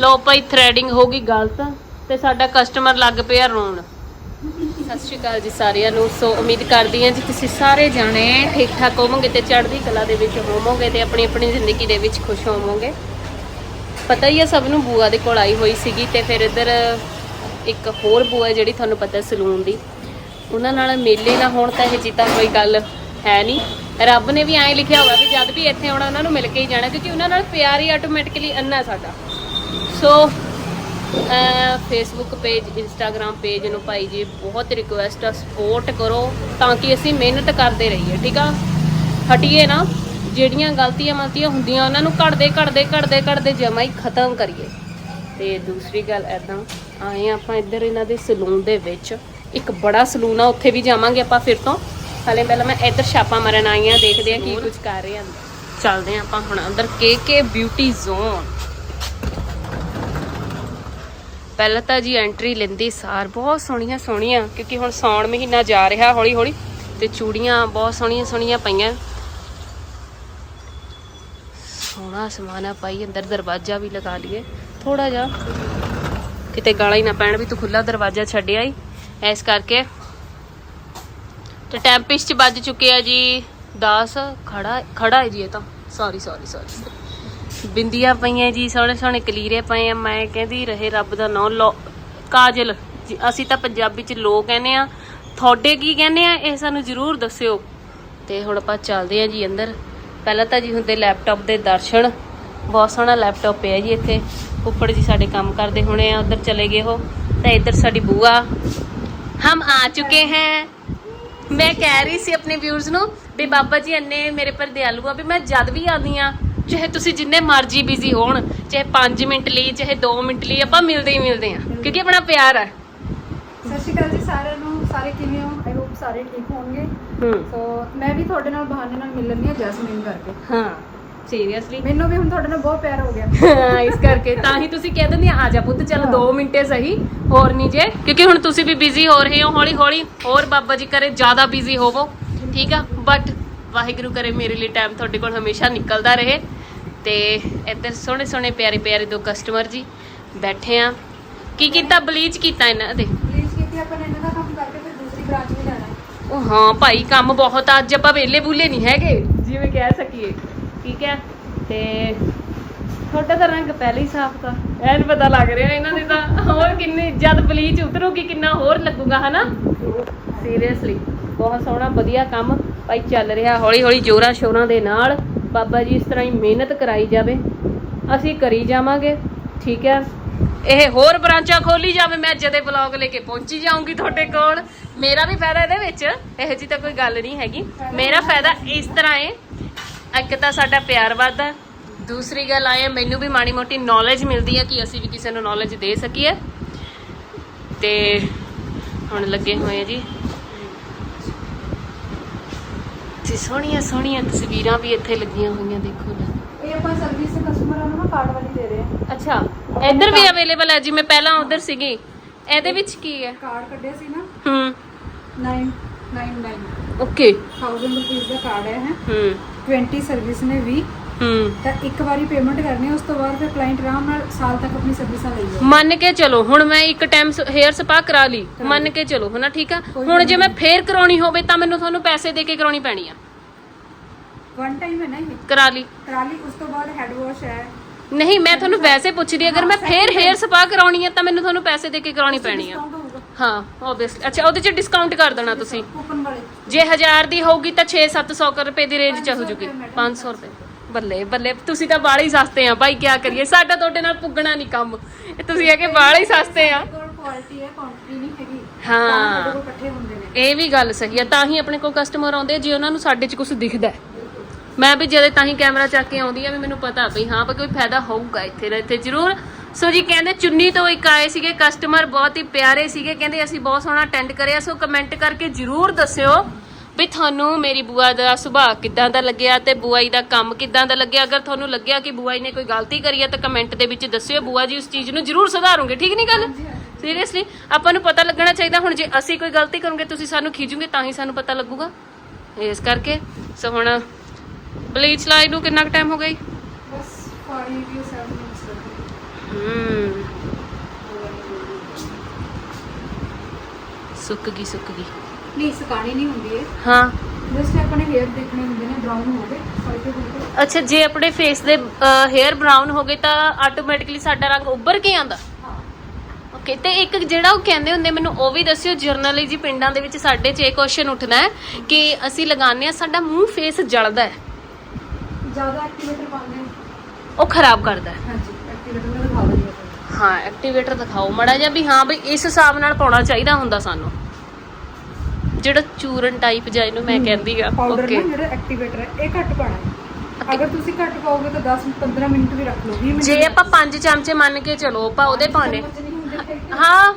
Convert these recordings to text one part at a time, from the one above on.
ਲੋ ਭਾਈ threading ਹੋ ਗਈ ਗਲਤ ਤੇ ਸਾਡਾ ਕਸਟਮਰ ਲੱਗ ਪਿਆ ਰੋਣ। ਸਤਿ ਸ਼੍ਰੀ ਅਕਾਲ ਜੀ ਸਾਰਿਆਂ ਨੂੰ। ਸੋ ਉਮੀਦ ਕਰਦੀ ਹਾਂ ਜੀ ਤੁਸੀਂ ਸਾਰੇ ਜਾਣੇ ਠੀਕ ਠਾਕ ਹੋਵੋਗੇ ਤੇ ਚੜ੍ਹਦੀ ਕਲਾ ਦੇ ਵਿੱਚ ਹੋਵੋਗੇ ਤੇ ਆਪਣੀ ਆਪਣੀ ਜ਼ਿੰਦਗੀ ਦੇ ਵਿੱਚ ਖੁਸ਼ ਹੋਵੋਗੇ। ਪਤਾ ਹੀ ਹੈ ਸਭ ਨੂੰ ਬੂਆ ਦੇ ਕੋਲ ਆਈ ਹੋਈ ਸੀਗੀ ਤੇ ਫਿਰ ਇੱਧਰ ਇੱਕ ਹੋਰ ਬੂਆ ਹੈ ਜਿਹੜੀ ਤੁਹਾਨੂੰ ਪਤਾ ਸਲੂਨ ਦੀ। ਉਹਨਾਂ ਨਾਲ ਮੇਲੇ ਨਾ ਹੋਣ ਤਾਂ ਇਹ ਜਿੱਤਾ ਕੋਈ ਗੱਲ ਹੈ ਨਹੀਂ। ਰੱਬ ਨੇ ਵੀ ਐਂ ਲਿਖਿਆ ਹੋਇਆ ਵੀ ਜਦ ਵੀ ਇੱਥੇ ਆਉਣਾ, ਉਹਨਾਂ ਨੂੰ ਮਿਲ ਕੇ ਹੀ ਜਾਣਾ, ਕਿਉਂਕਿ ਉਹਨਾਂ ਨਾਲ ਪਿਆਰ ਹੀ ਆਟੋਮੈਟਿਕਲੀ ਅੰਨਾ ਸਾਡਾ। So Facebook page Instagram page ਨੂੰ ਭਾਈ ਜੀ ਬਹੁਤ ਰਿਕੁਐਸਟ ਆ ਸਪੋਰਟ ਕਰੋ ਤਾਂ ਕਿ ਅਸੀਂ ਮਿਹਨਤ ਕਰਦੇ ਰਹੀਏ ਠੀਕ ਆ? ਹਟੀਏ ਨਾ ਜਿਹੜੀਆਂ ਗਲਤੀਆਂ ਮਲਤੀਆਂ ਹੁੰਦੀਆਂ ਉਹਨਾਂ ਨੂੰ ਘੜਦੇ ਘੜਦੇ ਘੜਦੇ ਘੜਦੇ ਜਮਾ ਹੀ ਖਤਮ ਕਰੀਏ। ਤੇ ਦੂਸਰੀ ਗੱਲ ਐਦਾਂ ਆਏ ਆਪਾਂ ਇੱਧਰ ਇਹਨਾਂ ਦੇ ਸਲੂਨ ਦੇ ਵਿੱਚ। ਇੱਕ ਬੜਾ ਸਲੂਨ ਆ ਉੱਥੇ ਵੀ ਜਾਵਾਂਗੇ ਆਪਾਂ ਫਿਰ ਤੋਂ। ਹਲੇ ਪਹਿਲਾਂ ਮੈਂ ਇੱਧਰ ਛਾਪਾ ਮਾਰਨ ਆਈ ਆ ਦੇਖਦੇ ਆ ਕੀ ਕੁਝ ਕਰ ਰਹੇ ਆ ਚੱਲਦੇ ਆ ਆਪਾਂ ਹੁਣ ਅੰਦਰ ਕੇ ਕੇ ਬਿਊਟੀ ਜ਼ੋਨ ਪਹਿਲਾਂ ਤਾਂ ਜੀ ਐਂਟਰੀ ਲੈਂਦੀ ਸਾਰ, ਬਹੁਤ ਸੋਹਣੀਆਂ ਸੋਹਣੀਆਂ, ਕਿਉਂਕਿ ਹੁਣ ਸੌਣ ਮਹੀਨਾ ਜਾ ਰਿਹਾ ਹੌਲੀ ਹੌਲੀ ਤੇ ਚੂੜੀਆਂ ਬਹੁਤ ਸੋਹਣੀਆਂ ਸੋਹਣੀਆਂ ਪਈਆਂ। ਸੋਹਣਾ ਸਮਾਨ ਪਾਈ ਅੰਦਰ ਦਰਵਾਜ਼ਾ ਵੀ ਲਗਾ ਲਈਏ। ਥੋੜਾ ਜਿਹਾ, ਕਿਤੇ ਗਾਲਾਂ ਹੀ ਨਾ ਪੈਣ ਵੀ ਤੂੰ ਖੁੱਲਾ ਦਰਵਾਜ਼ਾ ਛੱਡਿਆ ਹੀ ਇਸ ਕਰਕੇ, ਤੇ ਟੈਂਪਿਸ ਚ ਵੱਜ ਚੁੱਕੇ ਆ ਜੀ 10 ਖੜਾ ਖੜਾ ਹੈ ਜੀ ਇਹ ਤਾਂ। ਸੌਰੀ ਸੌਰੀ ਸੌਰੀ ਬਿੰਦੀਆਂ ਪਈਆਂ ਜੀ, ਸੋਹਣੇ ਸੋਹਣੇ ਕਲੀਰੇ ਪਏ ਆ। ਮੈਂ ਕਹਿੰਦੀ, ਰਹੇ ਰੱਬ ਦਾ ਨਾਮ ਲੋ ਕਾਜਲ ਅਸੀਂ ਤਾਂ ਪੰਜਾਬੀ ਚ ਲੋ ਕਹਿੰਦੇ ਆ। ਤੁਹਾਡੇ ਕੀ ਕਹਿੰਦੇ ਆ? ਇਹ ਸਾਨੂੰ ਜ਼ਰੂਰ ਦੱਸਿਓ। ਤੇ ਹੁਣ ਆਪਾਂ ਚੱਲਦੇ ਆ ਜੀ ਅੰਦਰ। ਪਹਿਲਾਂ ਤਾਂ ਜੀ ਹੁੰਦੇ ਲੈਪਟਾਪ ਦੇ ਦਰਸ਼ਨ। ਬਹੁਤ ਸੋਹਣਾ ਲੈਪਟਾਪ ਪਿਆ ਜੀ ਇੱਥੇ। ਉੱਪਰ ਜੀ ਸਾਡੇ ਕੰਮ ਕਰਦੇ ਹੋਣੇ ਆ, ਉਧਰ ਚਲੇ ਗਏ ਉਹ। ਤਾਂ ਇੱਧਰ ਸਾਡੀ ਬੂਆ। ਹਮ ਆ ਚੁੱਕੇ ਹੈ। ਮੈਂ ਕਹਿ ਰਹੀ ਸੀ ਆਪਣੇ ਵਿਊਰਸ ਨੂੰ ਵੀ ਬਾਬਾ ਜੀ, ਇੰਨੇ ਮੇਰੇ ਪਰ ਦਿਆਲੂ ਆ ਵੀ ਮੈਂ ਜਦ ਵੀ ਆਉਂਦੀ ਆ ਚਾਹੇ ਤੁਸੀਂ ਜਿੰਨੇ ਮਰਜ਼ੀ ਬਿਜ਼ੀ ਹੋਣ ਚਾਹੇ 5 ਮਿੰਟ ਲਈ ਚਾਹੇ 2 ਮਿੰਟ ਲਈ ਆਪਾਂ ਮਿਲਦੇ ਹੀ ਮਿਲਦੇ ਆ ਕਿਉਂਕਿ ਆਪਣਾ ਪਿਆਰ ਆ ਸਤਿ ਸ਼੍ਰੀ ਅਕਾਲ ਜੀ ਸਾਰਿਆਂ ਨੂੰ ਸਾਰੇ ਕਿਵੇਂ ਹੋ? ਆਈ ਹੋਪ ਸਾਰੇ ਠੀਕ ਹੋਣਗੇ। ਸੋ ਮੈਂ ਵੀ ਤੁਹਾਡੇ ਨਾਲ ਬਹਾਨੇ ਨਾਲ ਮਿਲਣੀ ਹੈ ਜੈਸਮੀਨ ਕਰਕੇ। ਹਾਂ ਸੀਰੀਅਸਲੀ ਮੈਨੂੰ ਵੀ ਹੁਣ ਤੁਹਾਡੇ ਨਾਲ ਬਹੁਤ ਪਿਆਰ ਹੋ ਗਿਆ। ਇਸ ਕਰਕੇ ਤਾਂ ਹੀ ਤੁਸੀਂ ਕਹਿ ਦਿੰਦੇ ਆ ਆ ਜਾ ਪੁੱਤ ਚੱਲ 2 ਮਿੰਟੇ ਸਹੀ ਹੋਰ ਨਹੀਂ ਜੇ। ਕਿਉਂਕਿ ਹੁਣ ਤੁਸੀਂ ਵੀ ਬਿਜ਼ੀ ਹੋ ਰਹੇ ਹੋ ਹੌਲੀ ਹੌਲੀ ਹੋਰ ਬਾਬਾ ਜੀ ਕਰੇ ਜ਼ਿਆਦਾ ਬਿਜ਼ੀ ਹੋਵੋ ਠੀਕ ਆ? ਬਟ ਵਾਹਿਗੁਰੂ ਕਰੇ ਮੇਰੇ ਲਈ ਟਾਈਮ ਤੁਹਾਡੇ ਕੋਲ ਹਮੇਸ਼ਾ ਨਿਕਲਦਾ ਰਹੇ। ਤੇ ਇੱਧਰ ਸੋਹਣੇ ਸੋਹਣੇ ਪਿਆਰੇ ਪਿਆਰੇ ਦੋ ਕਸਟਮਰ ਜੀ ਬੈਠੇ ਆ। ਕੀ ਕੀਤਾ? ਬਲੀਚ ਕੀਤਾ ਇਹਨਾਂ ਦੇ। ਪਲੀਜ਼ ਕੀਤੀ ਆਪਾਂ ਨੇ ਇਹਨਾਂ ਦਾ ਕੰਮ ਕਰਕੇ ਫਿਰ ਦੂਸਰੀ ਬ੍ਰਾਂਚ ਵੀ ਜਾਣਾ। ਹੈ ਉਹ ਹਾਂ ਭਾਈ ਕੰਮ ਬਹੁਤ ਆ। ਅੱਜ ਆਪਾਂ ਵਿਹਲੇ ਬੁੱਲੇ ਨਹੀਂ ਹੈਗੇ। ਜਿਵੇਂ ਕਹਿ ਸਕੀਏ। ਠੀਕ ਹੈ? ਤੇ ਤੁਹਾਡਾ ਤਾਂ ਰੰਗ ਪਹਿਲੇ ਹੀ ਸਾਫ਼ ਤਾਂ। ਐਨ ਪਤਾ ਲੱਗ ਰਿਹਾ ਇਹਨਾਂ ਦੇ ਤਾਂ। ਹੋਰ ਕਿੰਨੇ ਜਦ ਬਲੀਚ ਉਤਰੂਗੀ ਕਿੰਨਾ ਹੋਰ ਲੱਗੂਗਾ ਹਨਾ? ਸੀਰੀਅਸਲੀ ਬਹੁਤ ਸੋਹਣਾ ਵਧੀਆ ਕੰਮ ਭਾਈ ਚੱਲ ਰਿਹਾ। ਹੌਲੀ ਹੌਲੀ ਜੋਰਾਂ ਸ਼ੋਰਾਂ ਦੇ ਨਾਲ ਬਾਬਾ ਜੀ ਇਸ ਤਰ੍ਹਾਂ ਹੀ ਮਿਹਨਤ ਕਰਾਈ ਜਾਵੇ, ਅਸੀਂ ਕਰੀ ਜਾਵਾਂਗੇ, ਠੀਕ ਹੈ? ਇਹ ਹੋਰ ਬ੍ਰਾਂਚਾਂ ਖੋਲੀ ਜਾਵੇ, ਮੈਂ ਜਦੇ ਵਲੌਗ ਲੈ ਕੇ ਪਹੁੰਚੀ ਜਾਊਂਗੀ ਤੁਹਾਡੇ ਕੋਲ। ਮੇਰਾ ਵੀ ਫਾਇਦਾ ਇਹਦੇ ਵਿੱਚ, ਇਹੋ ਜੀ ਤਾਂ ਕੋਈ ਗੱਲ ਨਹੀਂ ਹੈਗੀ। ਮੇਰਾ ਫਾਇਦਾ ਇਸ ਤਰ੍ਹਾਂ ਹੈ ਇੱਕ ਤਾਂ ਸਾਡਾ ਪਿਆਰ ਵੱਧਦਾ, ਦੂਸਰੀ ਗੱਲ ਆਏ, ਮੈਨੂੰ ਵੀ ਮਾੜੀ ਮੋਟੀ ਨੌਲੇਜ ਮਿਲਦੀ ਹੈ ਕਿ ਅਸੀਂ ਵੀ ਕਿਸੇ ਨੂੰ ਨੌਲੇਜ ਦੇ ਸਕੀਏ। ਤੇ ਹੁਣ ਲੱਗੇ ਹੋਏ ਆ ਜੀ। ਤੇ ਸੋਹਣੀਆਂ ਸੋਹਣੀਆਂ ਤਸਵੀਰਾਂ ਵੀ ਇੱਥੇ ਲੱਗੀਆਂ ਹੋਈਆਂ ਦੇਖੋ ਨਾ ਇਹ ਆਪਾਂ ਸਰਵਿਸ ਕਸਟਮਰਾਂ ਨੂੰ ਨਾ ਕਾਰਡ ਵਾਲੀ ਦੇ ਰਹੇ ਹਾਂ। ਅੱਛਾ ਇੱਧਰ ਵੀ ਅਵੇਲੇਬਲ ਹੈ ਜਿਵੇਂ ਪਹਿਲਾਂ ਉਧਰ ਸੀਗੀ। ਇਹਦੇ ਵਿੱਚ ਕੀ ਹੈ? ਕਾਰਡ ਕੱਢਿਆ ਸੀ ਨਾ। ਹੂੰ। 999 ਓਕੇ 1000 ਰੁਪਏ ਦਾ ਕਾਰਡ ਹੈ ਹੈ ਹੂੰ। 20 ਸਰਵਿਸ ਨੇ 20 ਹੂੰ। ਤਾਂ ਇੱਕ ਵਾਰੀ ਪੇਮੈਂਟ ਕਰਨੀ ਹੈ ਉਸ ਤੋਂ ਬਾਅਦ ਫਿਰ ਕਲਾਇੰਟ ਆਰਾਮ ਨਾਲ ਸਾਲ ਤੱਕ ਆਪਣੀ ਸਰਵਿਸਾਂ ਲਈ ਜਾਓ ਮੰਨ ਕੇ ਚਲੋ ਹੁਣ ਮੈਂ ਇੱਕ ਟਾਈਮ ਹੇਅਰ ਸਪਾ ਕਰਾ ਲਈ। ਮੰਨ ਕੇ ਚਲੋ ਹਨਾ ਠੀਕ ਆ? ਕੋਈ ਹੁਣ ਜੇ ਮੈਂ ਫੇਰ ਕਰਾਉਣੀ ਹੋਵੇ ਤਾਂ ਮੈਨੂੰ ਤੁਹਾਨੂੰ ਪੈਸੇ ਦੇ ਕੇ ਕਰਾਉਣੀ ਪੈਣੀ ਆ। ਵਨ ਟਾਈਮ ਹੈ ਨਾ ਇਹ? ਕਰਾ ਲਈ। ਟਰਾਲੀ ਉਸ ਤੋਂ ਬਾਅਦ ਹੈਡ ਵਾਸ਼ ਹੈ। ਨਹੀਂ ਮੈਂ ਤੁਹਾਨੂੰ ਵੈਸੇ ਪੁੱਛਦੀ ਅਗਰ ਮੈਂ ਫੇਰ ਹੇਅਰ ਸਪਾ ਕਰਾਉਣੀ ਹੈ ਤਾਂ ਮੈਨੂੰ ਤੁਹਾਨੂੰ ਪੈਸੇ ਦੇ ਕੇ ਕਰਾਉਣੀ ਪੈਣੀ ਆ। ਡਿਸਕਾਊਂਟ ਹੋਊਗਾ। ਹਾਂ ਆਬਵੀਅਸਲੀ ਅੱਛਾ ਉਹਦੇ ਚ ਡਿਸਕਾਊਂਟ ਕਰ ਦੇਣਾ ਤੁਸੀਂ। ਕੂਪਨ ਵਾਲੇ। ਜੇ 1000 ਦੀ ਹੋਊਗੀ ਤਾਂ 6-700 ਰੁਪਏ ਦੀ ਰੇਂਜ ਚ ਹੋ ਜੂਗੀ। 500 ਰੁਪਏ। ਬੱਲੇ ਬੱਲੇ ਤੁਸੀਂ ਤਾਂ ਬਾਲੇ ਹੀ ਸਸਤੇ ਆ ਭਾਈ ਕੀ ਕਰੀਏ? ਸਾਡਾ ਤੁਹਾਡੇ ਨਾਲ ਪੁੱਗਣਾ ਨਹੀਂ ਕੰਮ। ਇਹ ਤੁਸੀਂ ਕਿ ਬਾਲੇ ਹੀ ਸਸਤੇ ਆ। ਕੋਲ ਕੁਆਲਿਟੀ ਹੈ ਕੁਆਂਟੀਟੀ ਨਹੀਂ ਹੈਗੀ। ਹਾਂ। ਤਾਂ ਸਾਡੇ ਕੋਲ ਇਕੱਠੇ ਹੁੰਦੇ ਨੇ। ਇਹ ਵੀ ਗੱਲ ਸਹੀ ਆ ਤਾਂ ਹੀ ਆਪਣੇ ਕੋਲ ਕਸਟਮਰ ਆਉਂਦੇ ਆ ਜੇ ਉਹਨਾਂ ਨੂੰ ਸਾਡੇ 'ਚ ਕੁਝ ਦਿਖਦਾ। ਹੈ। ਮੈਂ ਵੀ ਜਦੋਂ ਤਾਂ ਹੀ ਕੈਮਰਾ ਚੱਕ ਕੇ ਆਉਂਦੀ ਆ ਵੀ ਮੈਨੂੰ ਪਤਾ ਵੀ ਹਾਂ ਵੀ ਕੋਈ ਫਾਇਦਾ ਹੋਊਗਾ ਇੱਥੇ ਨਾ ਇੱਥੇ ਜ਼ਰੂਰ। ਸੋ ਜੀ ਕਹਿੰਦੇ ਚੁੰਨੀ ਤੋਂ ਇੱਕ ਆਏ ਸੀਗੇ ਕਸਟਮਰ ਬਹੁਤ ਹੀ ਪਿਆਰੇ ਸੀਗੇ ਕਹਿੰਦੇ ਅਸੀਂ ਬਹੁਤ ਸੋਹਣਾ ਅਟੈਂਡ ਕਰਿਆ ਸੋ ਕਮੈਂਟ ਕਰਕੇ ਜ਼ਰੂਰ ਦੱਸਿਓ। ਵੀ ਤੁਹਾਨੂੰ ਮੇਰੀ ਬੂਆ ਦਾ ਸੁਭਾਅ ਕਿੱਦਾਂ ਦਾ ਲੱਗਿਆ ਤੇ ਬੂਆਈ ਦਾ ਕੰਮ ਕਿੱਦਾਂ ਦਾ ਲੱਗਿਆ? ਅਗਰ ਤੁਹਾਨੂੰ ਲੱਗਿਆ ਕਿ ਬੂਆਈ ਨੇ ਕੋਈ ਗਲਤੀ ਕਰੀ ਹੈ ਤਾਂ ਕਮੈਂਟ ਦੇ ਵਿੱਚ ਦੱਸਿਓ। ਬੂਆ ਜੀ ਉਸ ਚੀਜ਼ ਨੂੰ ਜ਼ਰੂਰ ਸੁਧਾਰੋਗੇ ਠੀਕ ਨਹੀਂ ਗੱਲ? ਸੀਰੀਅਸਲੀ ਆਪਾਂ ਨੂੰ ਪਤਾ ਲੱਗਣਾ ਚਾਹੀਦਾ ਹੁਣ ਜੇ ਅਸੀਂ ਕੋਈ ਗਲਤੀ ਕਰੋਗੇ ਤੁਸੀਂ ਸਾਨੂੰ ਖਿਜੋਗੇ ਤਾਂ ਹੀ ਸਾਨੂੰ ਪਤਾ ਲੱਗੂਗਾ। ਇਸ ਕਰਕੇ ਸੋ ਹੁਣ ਬਲੀਚ ਲਾਈ ਨੂੰ ਕਿੰਨਾ ਕੁ ਟਾਈਮ ਹੋ ਗਈ? ਬਸ 47 ਮਿੰਟਸ ਹੂੰ। ਸੁੱਕ ਗਈ ਸੁੱਕ ਗਈ। ਨਹੀਂ ਸੁਕਾਣੀ ਨਹੀਂ ਹੁੰਦੀ ਹੈ ਹਾਂ। ਜਸਟ ਆਪਣੇ ਹੇਅਰ ਦੇਖਣੇ ਹੁੰਦੇ ਨੇ ਬ੍ਰਾਊਨ ਹੋ ਗਏ ਹਲਕੇ ਹਲਕੇ ਅੱਛਾ ਜੇ ਆਪਣੇ ਫੇਸ ਦੇ ਹੇਅਰ ਬਰਾਊਨ ਹੋ ਗਏ ਤਾਂ ਆਟੋਮੈਟਿਕਲੀ ਸਾਡਾ ਰੰਗ ਉੱਭਰ ਕੇ ਆਂਦਾ ਹਾਂ। ਓਕੇ ਤੇ ਇੱਕ ਜਿਹੜਾ ਉਹ ਕਹਿੰਦੇ ਹੁੰਦੇ ਮੈਨੂੰ ਉਹ ਵੀ ਦੱਸਿਓ ਜਰਨਲੀ ਜੀ ਪਿੰਡਾਂ ਦੇ ਵਿੱਚ ਸਾਡੇ 'ਚ ਇਹ ਕੁਐਸਚਨ ਉੱਠਦਾ ਹੈ ਕਿ ਅਸੀਂ ਲਗਾਉਂਦੇ ਆ ਸਾਡਾ ਮੂੰਹ ਫੇਸ ਜਲਦਾ ਹੈ। ਜ਼ਿਆਦਾ ਐਕਟੀਵੇਟਰ ਪਾਉਂਦੇ ਹਾਂ। ਉਹ ਖਰਾਬ ਕਰਦਾ ਹੈ। ਹਾਂਜੀ ਐਕਟੀਵੇਟਰ ਮੈਂ ਦਿਖਾ ਦਿੰਦੀ ਹਾਂ ਤੁਹਾਨੂੰ। ਹਾਂ ਐਕਟੀਵੇਟਰ ਦਿਖਾਓ ਮੜਾ ਜਿਹਾ ਵੀ ਹਾਂ ਬਈ ਇਸ ਹਿਸਾਬ ਨਾਲ ਪਾਉਣਾ ਚਾਹੀਦਾ ਹੁੰਦਾ ਸਾਨੂੰ। ਜਿਹੜਾ ਚੂਰਨ ਟਾਈਪ ਜਾਂ ਇਹਨੂੰ ਮੈਂ ਕਹਿੰਦੀ ਆ ਪਾਊਡਰ ਨਾ ਜਿਹੜਾ ਐਕਟੀਵੇਟਰ ਹੈ ਇਹ ਘੱਟ ਪਾਣਾ ਹੈ। ਅਗਰ ਤੁਸੀਂ ਘੱਟ ਪਾਓਗੇ ਤਾਂ 10 15 ਮਿੰਟ ਵੀ ਰੱਖ ਲਓ 20 ਮਿੰਟ ਜੇ ਆਪਾਂ 5 ਚਮਚੇ ਮੰਨ ਕੇ ਚਲੋ ਆਪਾਂ ਉਹਦੇ ਫਿਰ ਹਾਂ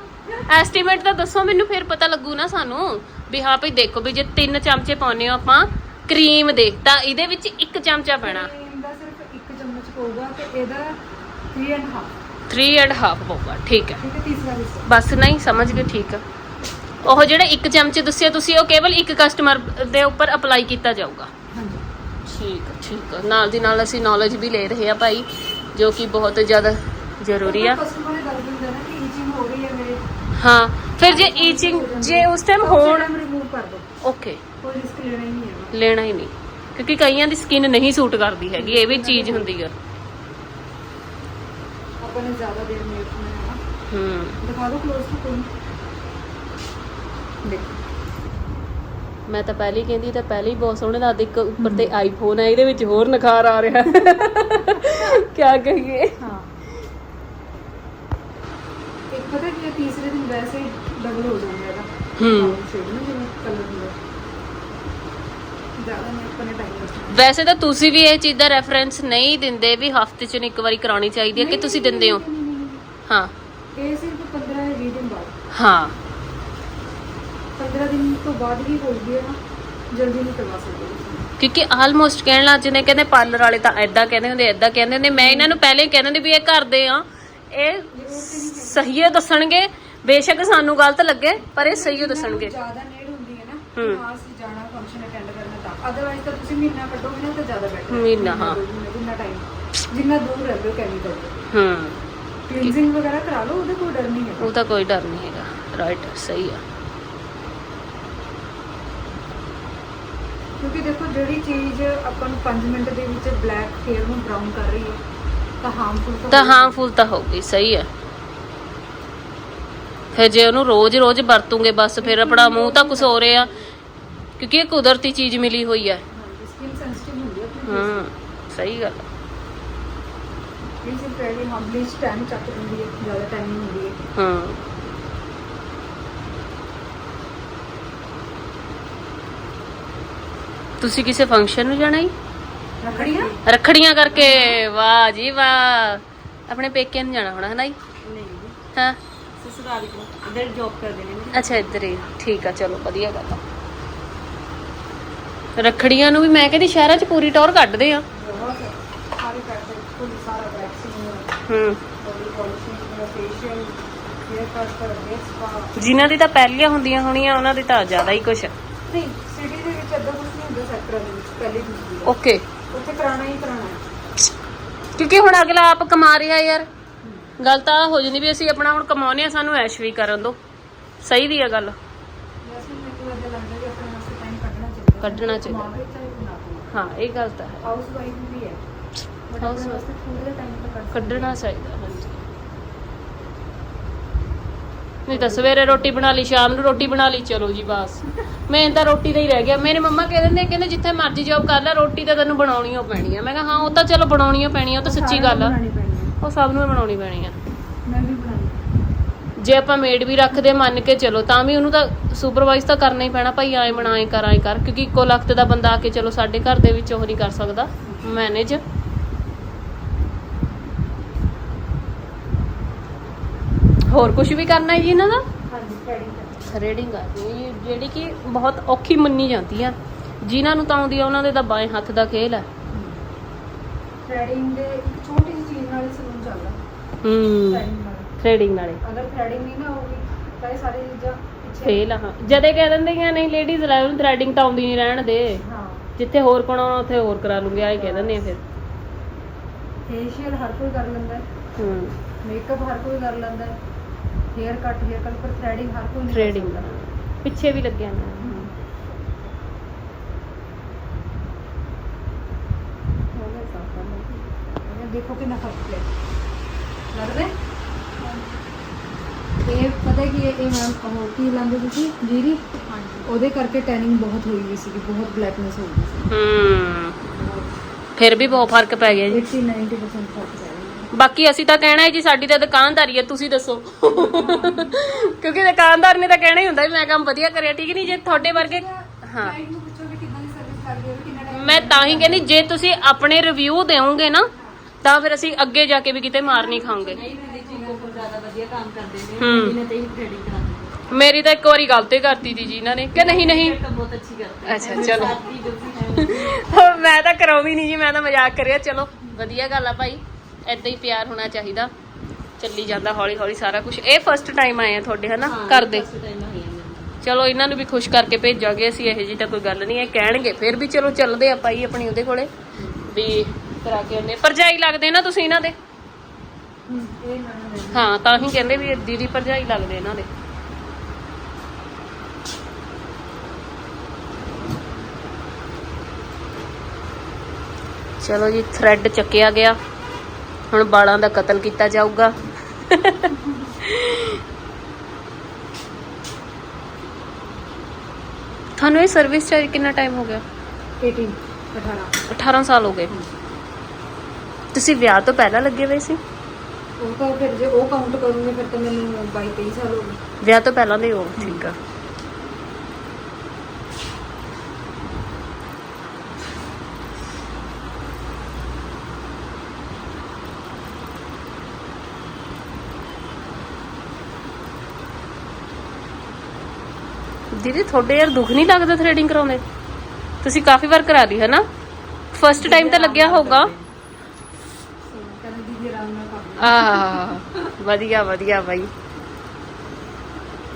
ਐਸਟੀਮੇਟ ਤਾਂ ਦੱਸੋ ਮੈਨੂੰ ਫਿਰ ਪਤਾ ਲੱਗੂ ਨਾ ਸਾਨੂੰ। ਵੀ ਹਾਂ ਭਈ ਦੇਖੋ ਵੀ ਜੇ 3 ਚਮਚੇ ਪਾਉਨੇ ਹੋ ਆਪਾਂ ਕਰੀਮ ਦੇ ਤਾਂ ਇਹਦੇ ਵਿੱਚ 1 ਚਮਚਾ ਪੈਣਾ। ਕਰੀਮ ਦਾ ਸਿਰਫ ਇੱਕ ਚਮਚ ਪਊਗਾ ਤੇ ਇਹਦਾ 3 ਐਂਡ ਹਾਫ 3 ਐਂਡ ਹਾਫ ਪਊਗਾ ਠੀਕ ਹੈ। ਠੀਕ ਹੈ ਤੀਸਰਾ ਹਿੱਸਾ। ਬਸ ਨਹੀਂ ਸਮਝ ਗਏ ਠੀਕ ਆ ਉਹ ਜਿਹੜੇ 1 ਚਮਚੇ ਦੱਸਿਆ ਤੁਸੀਂ ਉਹ ਕੇਵਲ ਇੱਕ ਕਸਟਮਰ ਦੇ ਉੱਪਰ ਅਪਲਾਈ ਕੀਤਾ ਜਾਊਗਾ। ਹਾਂਜੀ। ਠੀਕ ਆ, ਠੀਕ। ਆ। ਨਾਲ ਦੀ ਨਾਲ ਅਸੀਂ ਨੌਲੇਜ ਵੀ ਲੈ ਰਹੇ ਆ ਭਾਈ ਜੋ ਕਿ ਬਹੁਤ ਜ਼ਿਆਦਾ ਜ਼ਰੂਰੀ ਆ। ਕਸਟਮਰ ਨੇ ਦੱਸ ਦਿੰਦਾ ਨਾ ਕਿ ਈਚਿੰਗ ਹੋ ਰਹੀ ਹੈ ਮੇਰੇ। ਹਾਂ ਫਿਰ ਜੇ ਈਚਿੰਗ ਜੇ ਉਸ ਟਾਈਮ ਹੋਣ ਰਿਮੂਵ ਕਰ ਦੋ। ਓਕੇ ਕੋਈ ਰਿਸਕ ਲੈਣਾ ਹੀ ਨਹੀਂ ਹੈ ਲੈਣਾ ਹੀ ਨਹੀਂ। ਕਿਉਂਕਿ ਕਈਆਂ ਦੀ ਸਕਿਨ ਨਹੀਂ ਸੂਟ ਕਰਦੀ ਹੈਗੀ ਇਹ ਵੀ ਚੀਜ਼ ਹੁੰਦੀ ਆ। ਆਪਾਂ ਨੇ ਜ਼ਿਆਦਾ ਦੇਰ ਨਹੀਂ ਰੱਖਣਾ ਹੈ ਹੂੰ। ਦਿਖਾ ਦਿਓ ক্লোਜ਼ ਤੋਂ ਕੋਈ ਦੇਖੋ। ਮੈਂ ਤਾਂ ਪਹਿਲੇ ਕਹਿੰਦੀ ਤਾਂ ਪਹਿਲੇ ਹੀ ਬਹੁਤ ਸੋਹਣੇ ਲੱਗਦੇ। ਇੱਕ ਉੱਪਰ ਤੇ ਆਈਫੋਨ ਹੈ ਇਹਦੇ ਵਿੱਚ ਹੋਰ ਨਖਾਰ ਆ ਰਿਹਾ। ਕੀ ਕਹੀਏ। ਹਾਂ। ਇੱਕ ਪਤਾ ਕੀ ਤੀਸਰੇ ਦਿਨ ਵੈਸੇ ਡਬਲ ਹੋ ਜਾਂਦਾ ਇਹਦਾ। ਹੂੰ। ਵੈਸੇ ਤਾਂ ਤੁਸੀਂ ਵੀ ਇਹ ਚੀਜ਼ ਦਾ ਰੈਫਰੈਂਸ ਨਹੀਂ ਦਿੰਦੇ ਵੀ ਹਫ਼ਤੇ 'ਚ ਇੱਕ ਵਾਰੀ ਕਰਾਉਣੀ ਚਾਹੀਦੀ ਹੈ ਕਿ ਤੁਸੀਂ ਦਿੰਦੇ ਹੋ? ਹਾਂ। ਇਹ ਸਿਰਫ 15 ਜਾਂ 20 ਦਿਨ ਬਾਅਦ। ਹਾਂ। 15 ਦਿਨ ਤੋਂ ਬਾਅਦ ਵੀ ਹੋ ਗਈ ਹੈ ਨਾ ਜਲਦੀ ਨਹੀਂ ਕਰਵਾ ਸਕਦੇ ਤੁਸੀਂ। ਕਿਉਂਕਿ ਆਲਮੋਸਟ ਕਹਿਣ ਲੱਗ ਜਾਂਦੇ ਕਹਿੰਦੇ ਪਾਰਲਰ ਵਾਲੇ ਤਾਂ ਐਦਾਂ ਕਹਿੰਦੇ ਹੁੰਦੇ ਐਦਾਂ ਕਹਿੰਦੇ ਹੁੰਦੇ। ਮੈਂ ਇਹਨਾਂ ਨੂੰ ਪਹਿਲੇ ਹੀ ਕਹਿੰਦੇ ਹੁੰਦੇ ਵੀ ਇਹ ਕਰਦੇ ਆ ਇਹ ਸਹੀ ਦੱਸਣਗੇ ਬੇਸ਼ੱਕ ਸਾਨੂੰ ਗਲਤ ਲੱਗੇ ਪਰ ਇਹ ਸਹੀ ਦੱਸਣਗੇ। ਜ਼ਿਆਦਾ ਨੇੜ ਹੁੰਦੀ ਹੈ ਨਾ ਹੂੰ। ਕਿ ਹਾਂ ਅਸੀਂ ਜਾਣਾ ਫੰਕਸ਼ਨ ਅਟੈਂਡ ਕਰਨਾ ਤਾਂ। ਅਦਰਵਾਈਜ਼ ਤਾਂ ਤੁਸੀਂ ਮਹੀਨਾ ਕੱਢੋਗੇ ਨਾ ਤਾਂ ਜ਼ਿਆਦਾ ਬੈਟਰ ਮਹੀਨਾ, ਹਾਂ। ਜਿੰਨਾ ਟਾਈਮ ਜਿੰਨਾ ਦੂਰ ਰਹਿ ਲਓ ਕੈਮੀਕਲ ਤੋਂ। ਹੂੰ। ਕਲੀਨਜ਼ਿੰਗ ਵਗੈਰਾ ਕਰਾ ਲਓ ਉਹਦੇ ਕੋਈ ਡਰ ਨਹੀਂ ਹੈ ਉਹ ਤਾਂ ਕੋਈ ਡਰ ਨਹੀਂ ਹੈਗਾ। ਰਾਈਟ ਸਹੀ ਆ। ਕਿਉਂਕਿ ਦੇਖੋ ਜਿਹੜੀ ਚੀਜ਼ ਆਪਾਂ ਨੂੰ 5 ਮਿੰਟ ਦੇ ਵਿੱਚ ਬਲੈਕ ਹੇਅਰ ਨੂੰ ਬ੍ਰਾਊਨ ਕਰ ਰਹੀ ਹੈ ਤਾਂ ਹਾਰਮਫੁਲ ਤਾਂ। ਹਾਰਮਫੁਲ ਤਾਂ ਹੋਊਗੀ ਸਹੀ ਹੈ ਫਿਰ ਜੇ ਉਹਨੂੰ ਰੋਜ਼-ਰੋਜ਼ ਵਰਤੂਗੇ ਬਸ ਫਿਰ ਆਪਣਾ ਮੂੰਹ ਤਾਂ ਕੁਛ ਹੋ ਰਿਹਾ ਕਿਉਂਕਿ ਇਹ ਕੁਦਰਤੀ ਚੀਜ਼ ਮਿਲੀ ਹੋਈ ਹੈ ਹਾਂਜੀ ਸਕਿਨ ਸੈਂਸਿਟਿਵ ਹੁੰਦੀ ਹੈ ਆਪਣੀ ਹੂੰ ਸਹੀ ਗੱਲ ਆ। ਇਹ ਸਿਰਫ ਪਹਿਲੇ ਹਾਂ ਬਲੀਚ ਟਾਈਮ ਚੱਕ ਦਿੰਦੀ ਹੈ ਜ਼ਿਆਦਾ ਟਾਈਮ ਨਹੀਂ ਹੁੰਦੀ ਹੈ ਹੂੰ ਤੁਸੀਂ ਕਿਸੇ ਫੰਕਸ਼ਨ ਨੂੰ ਜਾਣਾ ਹੀ ਰੱਖੜੀਆਂ? ਰੱਖੜੀਆਂ ਕਰਕੇ ਵਾਹ ਜੀ ਵਾਹ। ਆਪਣੇ ਪੇਕਿਆਂ ਨੂੰ ਜਾਣਾ ਹੋਣਾ ਹੈ ਨਾ ਜੀ? ਨਹੀਂ ਹਾਂ। ਸਸੁਰਾਲ ਕੋ ਇਧਰ ਜੌਬ ਕਰਦੇ ਨੇ ਅੱਛਾ ਇੱਧਰ ਹੀ। ਠੀਕ ਆ ਚਲੋ ਵਧੀਆ ਗੱਲ ਆ। ਰੱਖੜੀਆਂ ਨੂੰ ਵੀ ਮੈਂ ਕਹਿੰਦੀ ਸ਼ਹਿਰਾਂ 'ਚ ਪੂਰੀ ਟੌਰ ਕੱਢਦੇ ਆ। ਹੂੰ। ਜਿਨ੍ਹਾਂ ਦੀ ਤਾਂ ਪਹਿਲੀਆਂ ਹੁੰਦੀਆਂ ਹੋਣੀਆਂ ਉਹਨਾਂ ਦੀ ਤਾਂ ਜ਼ਿਆਦਾ ਹੀ ਕੁਛ ਨਹੀਂ ਸਿਟੀ ਦੇ ਵਿੱਚ ਅੱਧਾ ਕੁਝ ਨਹੀਂ ਹੁੰਦਾ ਸੈਕਟਰ ਦੇ ਵਿੱਚ ਪਹਿਲੇ ਦੂਸਰੀ ਦਾ। ਓਕੇ ਉੱਥੇ ਕਰਾਣਾ ਹੀ ਕਰਾਣਾ ਹੈ। ਕਿਉਂਕਿ ਹੁਣ ਅਗਲਾ ਆਪ ਕਮਾ ਰਿਹਾ ਯਾਰ। ਗੱਲ ਤਾਂ ਹੋ ਜਾਂਦੀ ਵੀ ਅਸੀਂ ਆਪਣਾ ਹੁਣ ਕਮਾਉਨੇ ਆ ਸਾਨੂੰ ਐਸ਼ ਵੀ ਕਰਨ ਦੋ ਸਹੀ ਵੀ ਆ ਗੱਲ। ਵੈਸੇ ਮੈਨੂੰ ਲੱਗਦਾ ਲੱਗਦਾ ਕਿ ਆਪਣੇ ਵਾਸਤੇ ਟਾਈਮ ਕੱਢਣਾ ਚਾਹੀਦਾ। ਕੱਢਣਾ ਚਾਹੇ ਹਾਂ ਇਹ ਗੱਲ ਤਾਂ ਹੈ। ਹਾਊਸ ਵਾਈਫ ਵੀ ਹੈ। ਬਟ ਆਪਣੇ wife ਵਾਸਤੇ ਥੋੜਾ ਟਾਈਮ ਤਾਂ ਕੱਢ ਸਕਦੇ ਕੱਢਣਾ ਚਾਹੀਦਾ ਹਾਂਜੀ ਨਹੀਂ ਤਾਂ ਸਵੇਰੇ ਰੋਟੀ ਬਣਾ ਲਈ ਸ਼ਾਮ ਨੂੰ ਰੋਟੀ ਬਣਾ ਲਈ ਚਲੋ ਜੀ ਬਸ। ਮੈਂ ਤਾਂ ਰੋਟੀ ਦਾ ਹੀ ਰਹਿ ਗਿਆ। ਮੇਰੇ ਮੰਮਾ ਕਹਿ ਦਿੰਦੇ ਕਹਿੰਦੇ ਜਿੱਥੇ ਮਰਜ਼ੀ ਜੌਬ ਕਰ ਲੈ ਰੋਟੀ ਤਾਂ ਤੈਨੂੰ ਬਣਾਉਣੀ ਓ ਪੈਣੀ ਆ। ਮੈਂ ਕਿਹਾ ਹਾਂ ਉਹ ਤਾਂ ਚਲੋ ਬਣਾਉਣੀ ਓ ਪੈਣੀ ਆ ਉਹ ਤਾਂ ਸੱਚੀ ਗੱਲ ਨੂੰ ਆ। ਉਹ ਸਭ ਨੂੰ ਬਣਾਉਣੀ ਪੈਣੀ ਆ। ਮੈਂ ਵੀ ਬਣਾਈ ਜੇ ਆਪਾਂ ਮੇਡ ਵੀ ਰੱਖਦੇ ਮੰਨ ਕੇ ਚਲੋ ਤਾਂ ਵੀ ਉਹਨੂੰ ਤਾਂ ਸੁਪਰਵਾਈਜ਼ ਤਾਂ ਕਰਨਾ ਹੀ ਪੈਣਾ ਭਾਈ ਐਂ ਬਣਾ ਐਂ ਕਰ ਐਂ ਕਰ ਕਿਉਂਕਿ ਇੱਕੋ ਲਖਤ ਦਾ ਬੰਦਾ ਆ ਕੇ ਚਲੋ ਸਾਡੇ ਘਰ ਦੇ ਵਿੱਚ ਉਹ ਨਹੀਂ ਕਰ ਸਕਦਾ। ਮੈਨੇਜ ਹੋਰ ਕੁਝ ਵੀ ਕਰਨਾ ਹੈ ਜੀ ਇਹਨਾਂ ਦਾ? ਹਾਂਜੀ ਰੇਡਿੰਗ ਕਰਨੀ। ਹੈ, ਜਿਹੜੀ ਕਿ ਬਹੁਤ ਔਖੀ ਮੰਨੀ ਜਾਂਦੀ ਆ। ਜਿਨ੍ਹਾਂ ਨੂੰ ਤਾਂ ਆਉਂਦੀ ਆ ਉਹਨਾਂ ਦੇ ਤਾਂ ਬਾएं ਹੱਥ ਦਾ ਖੇਲ ਹੈ ਥ੍ਰੈਡਿੰਗ ਦੇ ਇੱਕ ਛੋਟੀ ਜਿਹੀ ਚੀਜ਼ ਨਾਲ ਸਲੂਨ ਚੱਲਦਾ। ਹੂੰ ਥ੍ਰੈਡਿੰਗ ਨਾਲ। ਥ੍ਰੇਡਿੰਗ ਨਾਲੇ ਅਗਰ ਥ੍ਰੈਡਿੰਗ ਨਹੀਂ ਨਾ ਹੋਊਗੀ ਤਾਂ ਇਹ ਸਾਰੀ ਚੀਜ਼ਾਂ ਪਿੱਛੇ ਫੇਲ ਆ ਹਾਂ। ਜਦੇ ਕਹਿ ਦਿੰਦੇ ਕਿ ਨਹੀਂ ਲੇਡੀਜ਼ ਲੈ ਉਹਨੂੰ ਥ੍ਰੈਡਿੰਗ ਤਾਂ ਆਉਂਦੀ ਨਹੀਂ ਰਹਿਣ ਦੇ। ਹਾਂ। ਜਿੱਥੇ ਹੋਰ ਕਰਾਉਣਾ ਉੱਥੇ ਹੋਰ ਕਰਾ ਲੂੰਗੇ ਆਏ ਕਹਿ ਦਿੰਦੇ ਆ ਫਿਰ। ਫੇਸ਼ੀਅਲ ਹਰ ਕੋਈ ਕਰ ਲੈਂਦਾ ਹੈ। ਹੂੰ। ਮੇਕਅਪ ਹਰ ਕੋਈ ਕਰ ਲੈਂਦਾ ਹੈ। ਹੇਅਰ ਕੱਟ ਹੇਅਰ ਕਲਰ ਪਰ ਥ੍ਰੈਡਿੰਗ ਹਰ ਕੋਈ ਨਹੀਂ ਕਰ ਥ੍ਰੇਡਿੰਗ ਸਕਦਾ। ਪਿੱਛੇ ਵੀ ਲੱਗਿਆ ਨਾ ਇਹ ਦੇਖੋ ਕਿੰਨਾ ਫ਼ਰਕ ਪਿਆ ਲੱਗਦਾ ਹੈ? ਇਹ ਪਤਾ ਕੀ ਹੈ ਇਹ ਮੈਮ ਉਹ ਕੀ ਲਾਉਂਦੇ ਤੁਸੀਂ ਜੀਰੀ ਹਾਂਜੀ ਉਹਦੇ ਕਰਕੇ ਟੈਨਿੰਗ ਬਹੁਤ ਹੋਈ ਹੋਈ ਸੀਗੀ ਬਹੁਤ ਬਲੈਕਨੈਸ ਹੋ ਗਈ ਸੀ ਹੂੰ ਫਿਰ ਵੀ ਬਹੁਤ ਫ਼ਰਕ ਪੈ ਗਿਆ ਜੀ 80 90% ਫ਼ਰਕ ਪੈ ਗਿਆ ਬਾਕੀ ਅਸੀਂ ਤਾਂ ਕਹਿਣਾ ਹੈ ਜੀ ਸਾਡੀ ਤਾਂ ਦੁਕਾਨਦਾਰੀ ਹੈ ਤੁਸੀਂ ਦੱਸੋ। ਕਿਉਂਕਿ ਦੁਕਾਨਦਾਰ ਨੇ ਤਾਂ ਕਹਿਣਾ ਹੀ ਹੁੰਦਾ ਵੀ ਮੈਂ ਕੰਮ ਵਧੀਆ ਕਰਿਆ ਠੀਕ ਨਹੀਂ ਜੇ ਤੁਹਾਡੇ ਵਰਗੇ ਹਾਂ। ਕਲਾਇੰਟ ਨੂੰ ਪੁੱਛੋ ਵੀ ਕਿੰਨਾ ਦੀ ਸਰਵਿਸ ਕਰਦੇ ਹੋ ਕਿੰਨਾ ਟਾਈਮ ਮੈਂ ਤਾਂ ਹੀ ਕਹਿੰਦੀ ਜੇ ਤੁਸੀਂ ਆਪਣੇ ਰਿਵਿਊ ਦੇਵੋਗੇ ਨਾ ਤਾਂ ਫਿਰ ਅਸੀਂ ਅੱਗੇ ਜਾ ਕੇ ਵੀ ਕਿਤੇ ਮਾਰ ਨਹੀਂ ਖਾਵਾਂਗੇ ਨਹੀਂ ਮੈਂ ਜੀ ਬਹੁਤ ਜ਼ਿਆਦਾ ਵਧੀਆ ਕੰਮ ਕਰਦੇ ਨੇ ਹੂੰ। ਜਿਹਨੇ ਤੇ ਹੀ ਥ੍ਰੈਡਿੰਗ ਕਰਾਉਂਦੇ ਮੇਰੀ ਤਾਂ ਇੱਕ ਵਾਰੀ ਗਲਤੀ ਕਰਤੀ ਸੀ ਜੀ ਇਹਨਾਂ ਨੇ। ਕਿ ਨਹੀਂ ਨਹੀਂ? ਤਾਂ ਬਹੁਤ ਅੱਛੀ ਕਰਦੇ ਨੇ। ਅੱਛਾ, ਚਲੋ। ਜੋ ਵੀ ਹੈ ਹੋਰ ਮੈਂ ਤਾਂ ਕਰਾਉਂਦੀ ਨਹੀਂ ਜੀ ਮੈਂ ਤਾਂ ਮਜ਼ਾਕ ਕਰਿਆ। ਚਲੋ ਵਧੀਆ ਗੱਲ ਆ ਭਾਈ। ਐਦਾਂ ਹੀ ਪਿਆਰ ਹੋਣਾ ਚਾਹੀਦਾ। ਚੱਲੀ ਜਾਂਦਾ ਹੌਲੀ ਹੌਲੀ ਸਾਰਾ ਕੁਝ ਇਹ ਫਸਟ ਟਾਈਮ ਆਏ ਆ ਤੁਹਾਡੇ ਹਨਾ? ਘਰ ਦੇ। ਚਲੋ ਇਹਨਾਂ ਨੂੰ ਵੀ ਖੁਸ਼ ਕਰਕੇ ਭੇਜਾਂਗੇ ਅਸੀਂ ਇਹੋ ਜੀ ਤਾਂ ਕੋਈ ਗੱਲ ਨਹੀਂ ਹੈ ਕਹਿਣਗੇ। ਫਿਰ ਵੀ ਚਲੋ ਚੱਲਦੇ ਆਪਾਂ ਹੀ ਆਪਣੀ ਉਹਦੇ ਕੋਲੇ। ਵੀ ਕਰਾ ਕੇ ਆਉਂਦੇ ਭਰਜਾਈ ਲੱਗਦੇ ਨਾ ਤੁਸੀਂ ਇਹਨਾਂ ਦੇ? ਹਾਂ ਤਾਂ ਹੀ ਕਹਿੰਦੇ ਵੀ ਦੀਦੀ ਭਰਜਾਈ ਲੱਗਦੇ ਇਹਨਾਂ ਦੇ। ਚਲੋ ਜੀ ਥ੍ਰੈਡ ਚੱਕਿਆ ਗਿਆ। ਹੁਣ ਬਾਲਾਂ ਦਾ ਕਤਲ ਕੀਤਾ ਜਾਊਗਾ। ਤੁਹਾਨੂੰ ਇਹ ਸਰਵਿਸ ਚ ਕਿੰਨਾ ਟਾਈਮ ਹੋ ਗਿਆ? 18 18 18 ਸਾਲ ਹੋ ਗਏ। ਤੁਸੀਂ ਵਿਆਹ ਤੋਂ ਪਹਿਲਾਂ ਲੱਗੇ ਹੋਏ ਸੀ? ਉਹ ਤਾਂ ਫਿਰ ਜੇ ਉਹ ਕਾਊਂਟ ਕਰੂੰਗੇ ਫਿਰ ਤਾਂ ਮੈਨੂੰ 22 23 ਸਾਲ ਹੋ ਗਏ। ਵਿਆਹ ਤੋਂ ਪਹਿਲਾਂ ਦੇ ਹੋ ਠੀਕ ਆ। ਦੀਦੀ ਤੁਹਾਡੇ ਯਾਰ ਦੁੱਖ ਨਹੀਂ ਲੱਗਦਾ ਥ੍ਰੈਡਿੰਗ ਕਰਾਉਂਦੇ? ਤੁਸੀਂ ਕਾਫੀ ਵਾਰ ਕਰਾ ਲਈ ਹੈ ਨਾ ਫਸਟ ਟਾਈਮ ਤਾਂ ਲੱਗਿਆ ਹੋਊਗਾ। ਕਹਿੰਦੇ ਦੀਦੀ ਆਰਾਮ ਨਾਲ ਕਰ ਆਹ ਵਧੀਆ ਵਧੀਆ ਬਾਈ।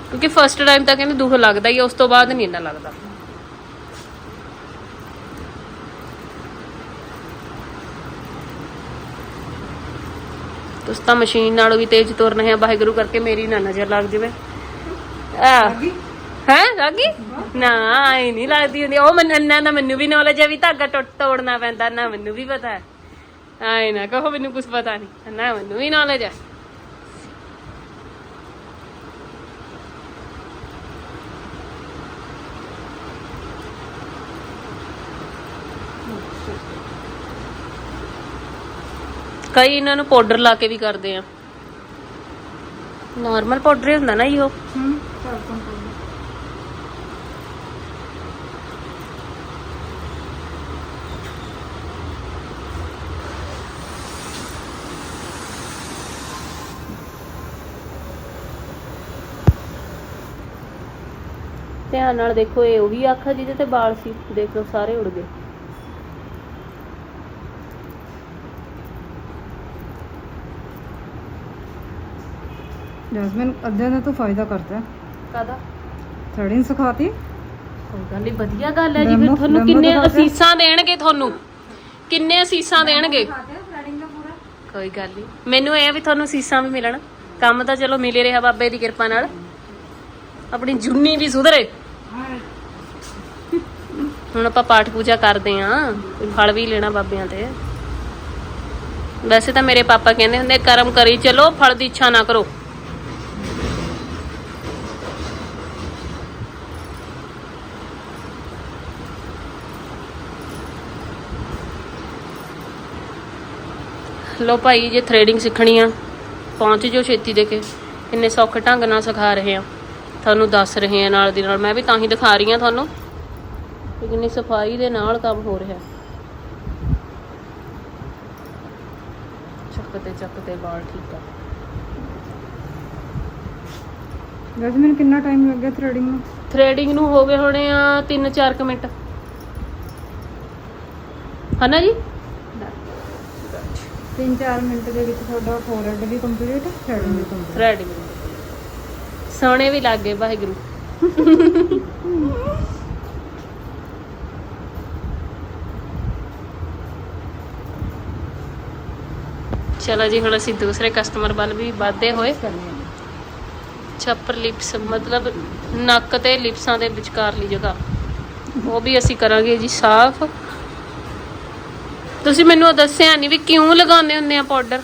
ਕਿਉਂਕਿ ਫਸਟ ਟਾਈਮ ਤਾਂ ਕਹਿੰਦੇ ਦੁੱਖ ਲੱਗਦਾ ਹੀ ਆ, ਉਸ ਤੋਂ ਬਾਅਦ ਨਹੀਂ ਇੰਨਾ ਲੱਗਦਾ। ਤੁਸੀਂ ਤਾਂ ਮਸ਼ੀਨ ਨਾਲੋਂ ਵੀ ਤੇਜ਼ ਤੁਰਨਾ ਹੈ ਵਾਹਿਗੁਰੂ ਕਰਕੇ ਮੇਰੀ ਨਾ ਨਜ਼ਰ ਲੱਗ ਜਾਵੇ। ਆ ਲੱਗੀ ਹੈ ਲੱਗੀ ਨਾ ਆਈ ਨਹੀਂ ਲੱਗਦੀ ਹੁੰਦੀ। ਉਹ ਮੈਨੂੰ ਨਾ ਨਾ ਮੈਨੂੰ ਵੀ ਨੌਲੇਜ ਹੈ ਵੀ ਧਾਗਾ ਟੁੱਟ ਤੋੜਨਾ ਪੈਂਦਾ, ਨਾ ਮੈਨੂੰ ਵੀ ਪਤਾ ਹੈ। ਆਏ ਨਾ ਕਹੋ, ਮੈਨੂੰ ਕੁਝ ਪਤਾ ਨਹੀਂ। ਨਾ ਮੈਨੂੰ ਵੀ ਨੌਲੇਜ ਹੈ ਕਈ ਇਹਨਾਂ ਨੂੰ ਪਾਊਡਰ ਲਾ ਕੇ ਵੀ ਕਰਦੇ ਆ। ਨਾਰਮਲ ਪਾਊਡਰ ਹੀ ਹੁੰਦਾ ਨਾ ਇਹੋ ਹੂੰ ਧਿਆਨ ਨਾਲ ਦੇਖੋ ਇਹ ਉਹੀ ਅੱਖ ਜਿਹਦੇ ਤੇ ਵਾਲ ਸੀ ਦੇਖ ਲਓ ਸਾਰੇ ਉੜ ਗਏ। ਜਸਮਨ ਅੱਧਿਆਂ ਦਾ ਤਾਂ ਫਾਇਦਾ ਕਰਦਾ। ਕਾਦਾ ਥ੍ਰੈਡਿੰਗ ਸਿਖਾਤੀ? ਕੋਈ ਗੱਲ ਨਹੀਂ ਵਧੀਆ ਗੱਲ ਹੈ ਜੀ ਫਿਰ ਤੁਹਾਨੂੰ ਕਿੰਨੇ। ਅਸੀਸਾਂ ਦੇਣਗੇ ਤੁਹਾਨੂੰ? ਕਿੰਨੇ ਅਸੀਸਾਂ ਦੇਣਗੇ? ਕੋਈ ਗੱਲ ਨਹੀਂ ਮੈਨੂੰ ਇਹ ਵੀ ਤੁਹਾਨੂੰ ਅਸੀਸਾਂ ਵੀ ਮਿਲਣ। ਕੰਮ ਤਾਂ ਚਲੋ ਮਿਲੇ ਰਿਹਾ ਬਾਬੇ ਦੀ ਕਿਰਪਾ ਨਾਲ। ਆਪਣੀ ਜੁੰਨੀ ਵੀ ਸੁਧਰੇ। ਹੁਣ ਆਪਾਂ ਪਾਠ ਪੂਜਾ ਕਰਦੇ ਆਂ ਫਲ ਵੀ ਲੈਣਾ ਬਾਬਿਆਂ ਤੇ। ਵੈਸੇ ਤਾਂ ਮੇਰੇ ਪਾਪਾ ਕਹਿੰਦੇ ਹੁੰਦੇ, ਕਰਮ ਕਰੀ ਚਲੋ, ਫਲ ਦੀ ਇੱਛਾ ਨਾ ਕਰੋ। ਲੋ ਭਾਈ, ਜੇ ਥ੍ਰੈਡਿੰਗ ਸਿੱਖਣੀ ਆ, ਪਹੁੰਚ ਜੋ ਛੇਤੀ ਦੇ ਕੇ। ਇੰਨੇ ਸੌਖੇ ਢੰਗ ਨਾਲ ਸਿਖਾ ਰਹੇ ਆ। ਤੁਹਾਨੂੰ ਦੱਸ ਰਹੇ ਆ ਨਾਲ ਦੀ ਨਾਲ। ਮੈਂ ਵੀ ਤਾਂ ਹੀ ਦਿਖਾ ਰਹੀ ਆ ਤੁਹਾਨੂੰ। ਕਿ ਕਿੰਨੀ ਸਫ਼ਾਈ ਦੇ ਨਾਲ ਕੰਮ ਹੋ ਰਿਹਾ। ਚੱਕਤੇ ਚੱਕਤੇ ਵਾਲ ਠੀਕ ਆ। ਜਸਮਨ ਕਿੰਨਾ ਟਾਈਮ ਲੱਗਿਆ ਥ੍ਰੈਡਿੰਗ ਨੂੰ? ਥ੍ਰੈਡਿੰਗ ਨੂੰ ਹੋ ਗਏ ਹੋਣੇ ਆ 3-4 ਮਿੰਟ। ਹਨਾ ਜੀ? 3-4 ਮਿੰਟ ਦੇ ਵਿੱਚ ਤੁਹਾਡਾ ਫੋਰਹੈਡ ਵੀ ਕੰਪਲੀਟ ਥ੍ਰੈਡਿੰਗ ਵੀ ਕੰਪਲੀਟ ਥ੍ਰੈਡਿੰਗ ਸੋਹਣੇ ਵੀ ਲੱਗ ਵਾਹਿਗੁਰੂ। ਚਲੋ ਜੀ ਹੁਣ ਅਸੀਂ ਦੂਸਰੇ ਕਸਟਮਰ ਵੱਲ ਵੀ ਵਧਦੇ ਹੋਏ। ਅਪਰ ਲਿਪਸ ਮਤਲਬ ਨੱਕ ਤੇ ਲਿਪਸਾਂ ਦੇ ਵਿਚਕਾਰਲੀ ਜਗ੍ਹਾ। ਉਹ ਵੀ ਅਸੀਂ ਕਰਾਂਗੇ ਜੀ ਸਾਫ਼। ਤੁਸੀਂ ਮੈਨੂੰ ਦੱਸਿਆ ਨਹੀਂ ਵੀ ਕਿਉਂ ਲਗਾਉਂਦੇ ਹੁੰਦੇ ਆ ਪਾਊਡਰ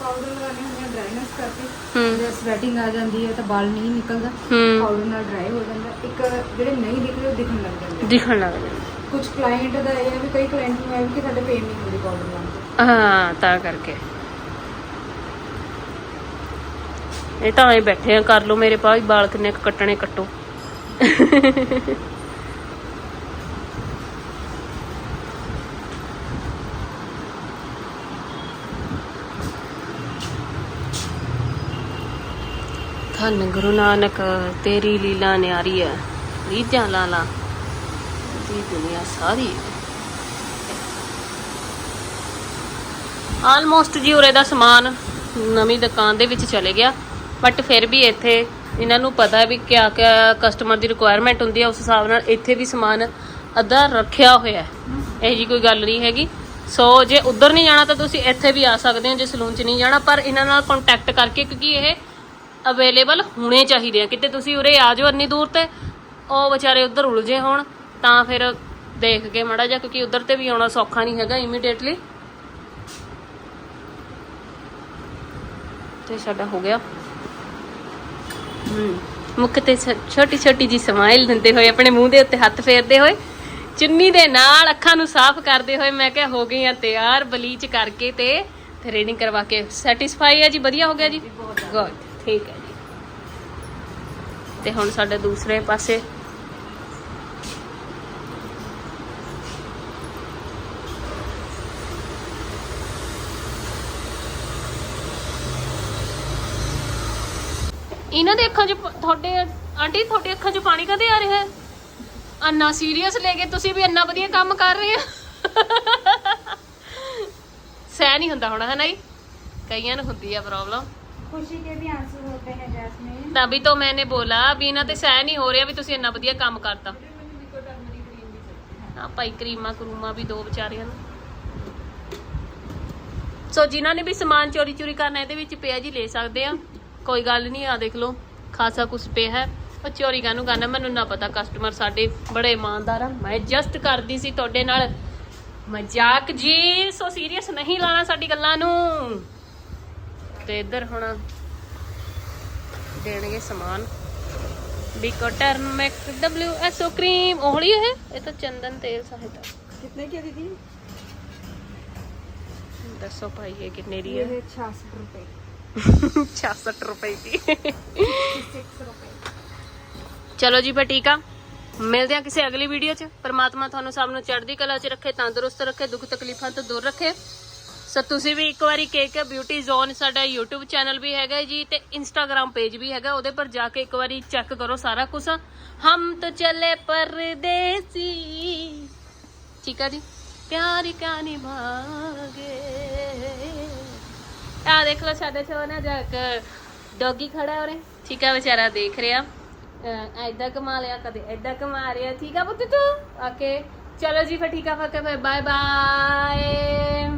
ਪਾਊਡਰ ਲਗਾਉਣੇ ਹੁੰਦੇ ਆ ਡਰਾਈਨੈਸ ਕਰਕੇ। ਜੇ ਸਵੈਟਿੰਗ ਆ ਜਾਂਦੀ ਹੈ ਤਾਂ ਵਾਲ ਨਹੀਂ ਨਿਕਲਦਾ। ਪਾਊਡਰ ਨਾਲ ਡਰਾਈ ਹੋ ਜਾਂਦਾ। ਇੱਕ ਜਿਹੜੇ ਨਹੀਂ ਦਿਖਦੇ ਉਹ ਦਿਖਣ ਲੱਗ ਜਾਂਦੇ ਦਿਖਣ ਲੱਗ ਜਾਂਦਾ ਕੁਝ ਕਲਾਇੰਟ ਦਾ ਇਹ ਹੈ ਵੀ ਕਈ ਕਲਾਇੰਟ ਨੂੰ ਇਹ ਵੀ ਕਿ ਸਾਡੇ ਪੇਨ ਨਹੀਂ ਹੁੰਦੀ ਪਾਊਡਰ ਨਾਲ। ਹਾਂ, ਤਾਂ ਕਰਕੇ। ਇਹ ਤਾਂ ਐ ਬੈਠੇ ਆ, ਕਰ ਲਓ ਮੇਰੇ ਭਾਈ, ਵਾਲ ਕਿੰਨੇ ਕੱਟਣੇ ਕੱਟੋ। ਧੰਨ ਗੁਰੂ ਨਾਨਕ, ਤੇਰੀ ਲੀਲਾ ਨਿਆਰੀ ਹੈ। ਰੀਝਾਂ ਲਾਲਾ ਦੀ ਦੁਨੀਆ ਸਾਰੀ ਆਲਮੋਸਟ ਜੀ ਉਰੇ ਦਾ ਸਮਾਨ ਨਵੀਂ ਦੁਕਾਨ ਦੇ ਵਿੱਚ ਚਲੇ ਗਿਆ ਬਟ ਫਿਰ ਵੀ ਇੱਥੇ ਇਹਨਾਂ ਨੂੰ ਪਤਾ ਵੀ ਕਿਆ ਕਿਆ ਕਸਟਮਰ ਦੀ ਰਿਕੁਆਇਰਮੈਂਟ ਹੁੰਦੀ ਹੈ ਉਸ ਹਿਸਾਬ ਨਾਲ ਇੱਥੇ ਵੀ ਸਮਾਨ ਅੱਧਾ ਰੱਖਿਆ ਹੋਇਆ ਹੈ। ਇਹ ਜੀ ਕੋਈ ਗੱਲ ਨਹੀਂ ਹੈਗੀ। ਸੋ ਜੇ ਉੱਧਰ ਨਹੀਂ ਜਾਣਾ ਤਾਂ ਤੁਸੀਂ ਇੱਥੇ ਵੀ ਆ ਸਕਦੇ ਹੋ, ਜੇ ਸਲੂਨ 'ਚ ਨਹੀਂ ਜਾਣਾ, ਪਰ ਇਹਨਾਂ ਨਾਲ ਕੰਟੈਕਟ ਕਰਕੇ ਕਿਉਂਕਿ ਇਹ ਅਵੇਲੇਬਲ ਹੋਣੇ ਚਾਹੀਦੇ ਆ। ਕਿਤੇ ਤੁਸੀਂ ਉਰੇ ਆ ਜਾਓ ਇੰਨੀ ਦੂਰ ਤੇ, ਉਹ ਵਿਚਾਰੇ ਉੱਧਰ ਉਲਝੇ ਹੋਣ, ਤਾਂ ਫਿਰ ਦੇਖ ਕੇ ਮੜਾ ਜਾ ਕਿਉਂਕਿ ਉੱਧਰ ਤੇ ਵੀ ਆਉਣਾ ਸੌਖਾ ਨਹੀਂ ਹੈਗਾ ਇਮੀਡੀਏਟਲੀ ਤੇ ਸਾਡਾ ਹੋ ਗਿਆ। ਹੂੰ। ਮੁੱਖ ਤੇ ਛੋਟੀ ਛੋਟੀ ਜੀ ਸਮਾਈਲ ਦਿੰਦੇ ਹੋਏ ਆਪਣੇ ਮੂੰਹ ਦੇ ਉੱਤੇ ਹੱਥ ਫੇਰਦੇ ਹੋਏ ਚੁੰਨੀ ਦੇ ਨਾਲ ਅੱਖਾਂ ਨੂੰ ਸਾਫ਼ ਕਰਦੇ ਹੋਏ ਮੈਂ ਕਿਹਾ ਹੋ ਗਈ ਆ ਤਿਆਰ ਬਲੀਚ ਕਰਕੇ ਤੇ ਥ੍ਰੈਡਿੰਗ ਕਰਵਾ ਕੇ। ਸੈਟੀਸਫਾਈ ਹੈ ਜੀ? ਵਧੀਆ ਹੋ ਗਿਆ ਜੀ? ਗੁੱਡ ਠੀਕ ਹੈ ਜੀ। ਤੇ ਹੁਣ ਸਾਡੇ ਦੂਸਰੇ ਪਾਸੇ ਇਹਨਾਂ ਦੇ ਅੱਖਾਂ 'ਚ ਤੁਹਾਡੇ ਆਂਟੀ ਤੁਹਾਡੇ ਅੱਖਾਂ 'ਚ ਪਾਣੀ ਕਦੇ ਆ ਰਿਹਾ? ਹੈ ਅੰਨਾ ਸੀਰੀਅਸ ਲੈ ਕੇ ਤੁਸੀਂ ਵੀ ਅੰਨਾ ਵਧੀਆ ਕੰਮ ਕਰ ਰਹੇ ਹੋ? ਸਹਿ ਨਹੀਂ ਹੁੰਦਾ ਹੋਣਾ ਹਨਾ ਜੀ? ਕਈਆਂ ਨੂੰ ਹੁੰਦੀ ਆ ਪ੍ਰੋਬਲਮ खुशी के भी आंसू होते हैं जैस्मीन ਤਬੀ ਤੋਂ ਮੈਨੇ ਬੋਲਾ ਵੀ ਇਹਨਾਂ ਤੇ ਸਹਿ ਨਹੀਂ ਹੋ ਰਿਹਾ ਵੀ ਤੁਸੀਂ ਇੰਨਾ ਵਧੀਆ ਕੰਮ ਕਰਤਾ। ਹਾਂ ਭਾਈ ਕਰੀਮਾ ਕਰੂਮਾ ਵੀ ਦੋ ਵਿਚਾਰਿਆਂ ਨੂੰ। ਸੋ ਜਿਨ੍ਹਾਂ ਨੇ ਵੀ ਸਮਾਨ ਚੋਰੀ ਚੋਰੀ ਕਰਨਾ ਇਹਦੇ ਵਿੱਚ ਪਿਆ ਜੀ ਲੈ ਸਕਦੇ ਆ। ਕੋਈ ਗੱਲ ਨਹੀਂ ਆ ਦੇਖ ਲਓ ਖਾਸਾ ਕੁਝ ਪਿਆ ਹੈ ਉਹ ਚੋਰੀ ਕਾਹਨੂੰ ਕਰਨਾ ਮੈਨੂੰ ਨਾ ਪਤਾ ਕਸਟਮਰ ਸਾਡੇ ਬੜੇ ਇਮਾਨਦਾਰ ਆ ਮੈਂ ਜਸਟ ਕਰਦੀ ਸੀ ਤੁਹਾਡੇ ਨਾਲ ਮਜ਼ਾਕ ਜੀ ਸੋ ਸੀਰੀਅਸ ਨਹੀਂ ਲਾਣਾ ਸਾਡੀ ਗੱਲਾਂ ਨੂੰ ਤੇ ਇੱਧਰ ਹੁਣ ਦੇਣਗੇ ਸਮਾਨ ਬੀਕੋ ਟਰਮੈਕ ਡਬਲਯੂ ਐਸ ਓ ਕਰੀਮ ਉਹਲੀ ਹੈ ਇਹ ਤਾਂ ਚੰਦਨ ਤੇਲ ਸਹਾਇਤਾ कितने की दीदी ਦੱਸੋ ਭਾਈ ਇਹ ਕਿੰਨੇ ਦੀ ये ਹੈ है छियासठ रुपए 66 ਰੁਪਏ ਦੀ सिक्स रुपए ਚਲੋ ਜੀ ਫਿਰ ਠੀਕ ਆ ਮਿਲਦੇ ਆ ਕਿਸੇ ਅਗਲੀ ਵੀਡੀਓ 'ਚ ਪਰਮਾਤਮਾ ਤੁਹਾਨੂੰ ਸਭ ਨੂੰ ਚੜ੍ਹਦੀ ਕਲਾ 'ਚ ਰੱਖੇ ਤੰਦਰੁਸਤ ਰੱਖੇ ਦੁੱਖ ਤਕਲੀਫਾਂ ਤੋਂ ਦੂਰ ਰੱਖੇ ਸੋ ਤੁਸੀਂ ਵੀ ਇੱਕ ਵਾਰੀ ਕੇਕ ਬਿਊਟੀ ਜ਼ੋਨ ਸਾਡਾ YouTube ਚੈਨਲ ਵੀ ਹੈਗਾ ਜੀ ਤੇ Instagram ਪੇਜ ਵੀ ਹੈਗਾ ਉਹਦੇ ਪਰ ਜਾ ਕੇ ਇੱਕ ਵਾਰੀ ਚੈੱਕ ਕਰੋ ਸਾਰਾ ਕੁਝ ਹਮ ਤਾਂ ਚੱਲੇ ਪਰਦੇਸੀ ਠੀਕ ਆ ਜੀ ਪਿਆਰ ਕਾ ਨਿਭਾਗੇ ਆ ਦੇਖ ਲਓ ਸਾਡੇ ਚੋ ਨਾ ਜਾ ਕੇ ਡੌਗੀ ਖੜਾ ਉਰੇ। ਠੀਕ ਆ ਵਿਚਾਰਾ ਦੇਖ ਰਿਹਾ। ਐਦਾਂ ਕਮਾ ਲਿਆ, ਕਦੇ ਐਦਾਂ ਕਮਾ ਰਿਹਾ। ਠੀਕ ਆ ਪੁੱਤ ਤੂੰ? ਓਕੇ ਚਲੋ ਜੀ ਫਿਰ ਠੀਕ ਆ ਫਿਰ ਬਾਏ ਬਾਏ